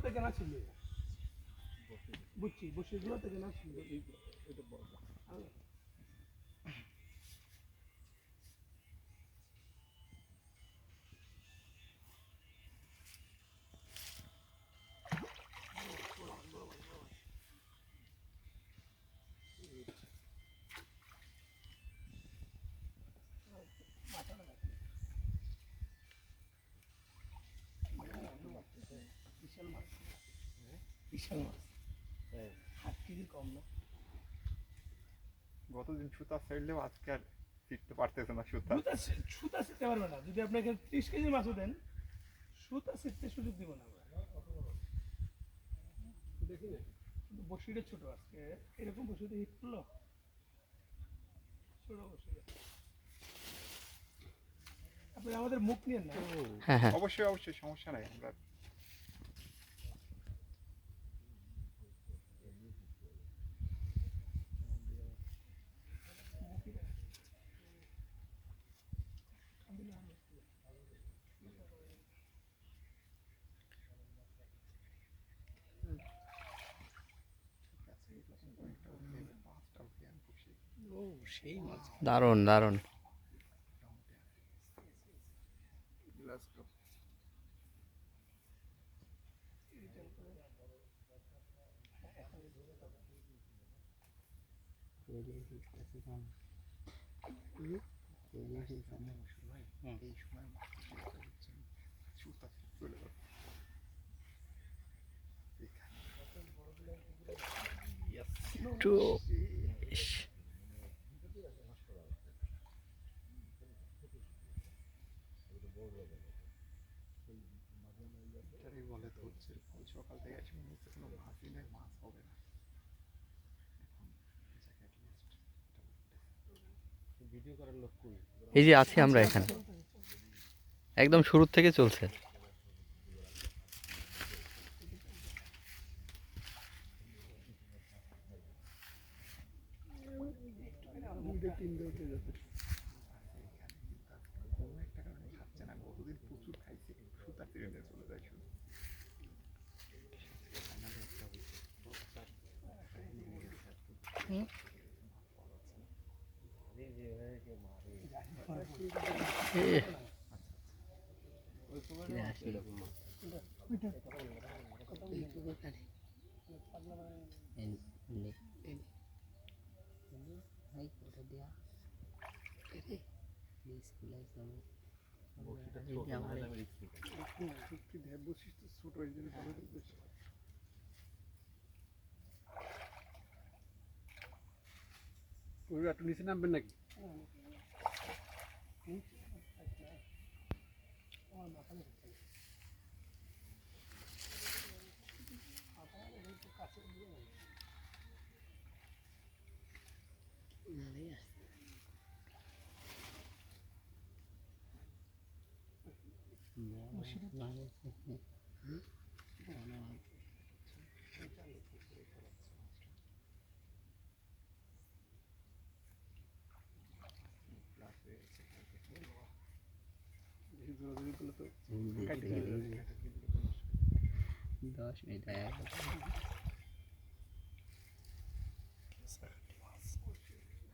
থেকে না ছিল বুঝছি বসে ঘুরে থেকে না ছিল মাছ হ্যাঁ। হাত কেজি কম না। গতদিন সুতা ছাড়লেও আজকে আর ফিরতে পারতেছে না সুতা। সুতা শিখতে পারবে না। যদি আপনাকে ত্রিশ কেজি মাছও দেন সুতা শিখতে সুযোগ দিব না আমরা। দেখি না কিন্তু বসিটা ছোট আজকে। এরকম বসিটা হিট করল ছোট বসিটা আপনি আমাদের মুখ নিয়ে না। হ্যাঁ হ্যাঁ। অবশ্যই অবশ্যই সমস্যা নাই। আমরা পাঁচটা উঠে আমি খুশি ও সেই মাছ দারুণ দারুণ। এই সময় মাছ খুশি হতে হচ্ছে সুতা চলে যাবে এখানে একটু ইস, এটারই বলে ধরছে ফল সকাল থেকে এসে মনে হচ্ছে কোনো মাছই নেই মাছ হবে না। ভিডিও করার লোক কই? এই যে আছি আমরা এখানে। একদম শুরুর থেকে চলছে কিন্তু আজকে কোনো একটা কারণে খাচ্ছে না গতদিন প্রচুর খাইছে সুতা ছিঁড়ে নিয়ে চলে যায় শুধু বসিটা ছোট নাহলে আমি রিস্ক নিতাম সত্যি দেব বসিস তো ছোট এই জন্য বড় বেশি ওই একটু নিচে নামবেন নাকি দশ মিনিট এক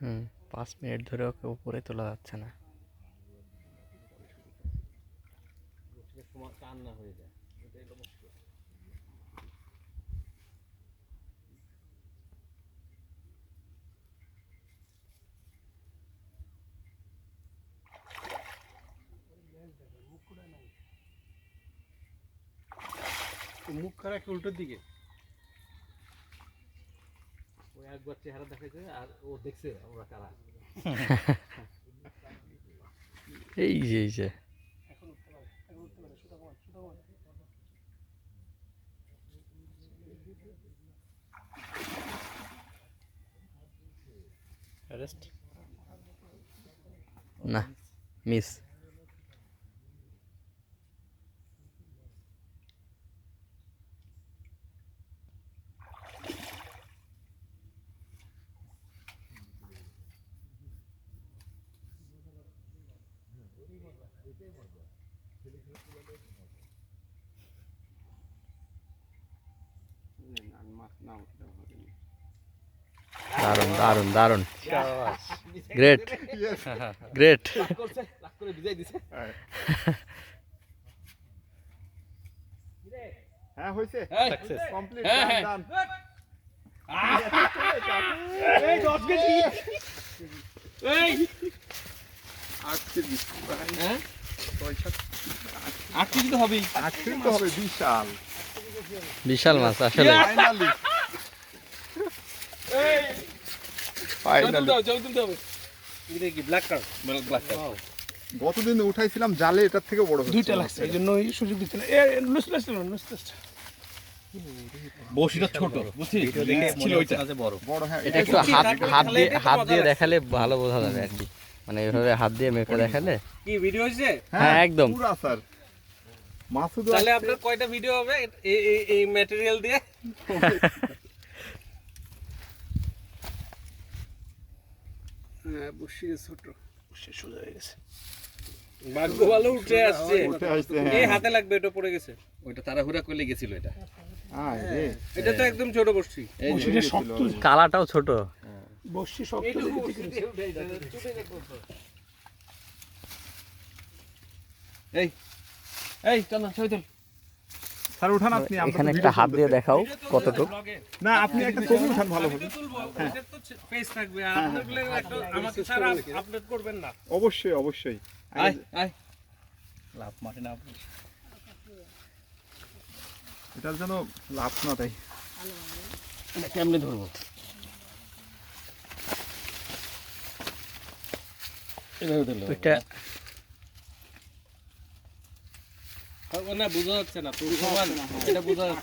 হুম, পাঁচ মিনিট ধরে ওকে উপরে তোলা যাচ্ছে না। তোমার কান্না হয়ে যায়। মুখ করা একটা উল্টোর দিকে। ও একবার চেহারা দেখাইছে আর ও দেখছে ওরা কারা। এই যে এই যে। এখন উঠতে পারে এখন উঠতে পারে সুতা কমান সুতা কমান না মিস দারুণ দারুণ দারুণ গ্রেট গ্রেট হ্যাঁ। হয়েছে সাকসেস কমপ্লিট। ডান এই কেজি কেজি হ্যাঁ? আট কেজি তো হবেই। আট কেজি তো হবে বিশাল। বিশাল মাছ আসলে। Finally finally. দাও জল তুলতে হবে এটা কি ব্ল্যাক কার্ড ব্ল্যাক কার্ড গতদিন উঠাইছিলাম জালে এটার থেকে বড় দুইটা লাগছে এই জন্য সুযোগ দিচ্ছে না। এ লুস লুস লুস লুস বসিটা ছোট বুঝছিস ছিল ওইটা। বড়। বড় হ্যাঁ। এটা একটু হাত হাত দিয়ে হাত দিয়ে দেখালে ভালো বোঝা যাবে আর কি। মানে এভাবে হাত দিয়ে মেপে দেখালে? কি ভিডিও হয়েছে? হ্যাঁ, একদম। পুরা স্যার। মাসুদ তাহলে আপনার কয়টা ভিডিও হবে? এই এই- এই ম্যাটেরিয়াল দিয়ে? হ্যাঁ বসি ছোট। বসি সোজা হয়ে গেছে। ভাগ্য ভালো উঠে আসছে। এই হ্যাঁ। হাতে লাগবে এটা পড়ে গেছে। ওইটা তাড়াহুড়া করলে গেছিল এটা। এটা তো একদম ছোট বসছি কালাটাও ছোট। বসি শক্ত দেখে এই এই চল না স্যার উঠান আপনি এখানে একটা হাত দিয়ে দেখাও কতটুক। না আপনি একটা ছবি উঠান ভালো হবে পেজ থাকবে। আর আপনার একটা আমাকে স্যার আপলোড করবেন না। অবশ্যই অবশ্যই। আয় আয়। লাভ মাঠে না এটার জন্য লাভ না তাই কেমনে ধরবো? ওইটা না বোঝা যাচ্ছে না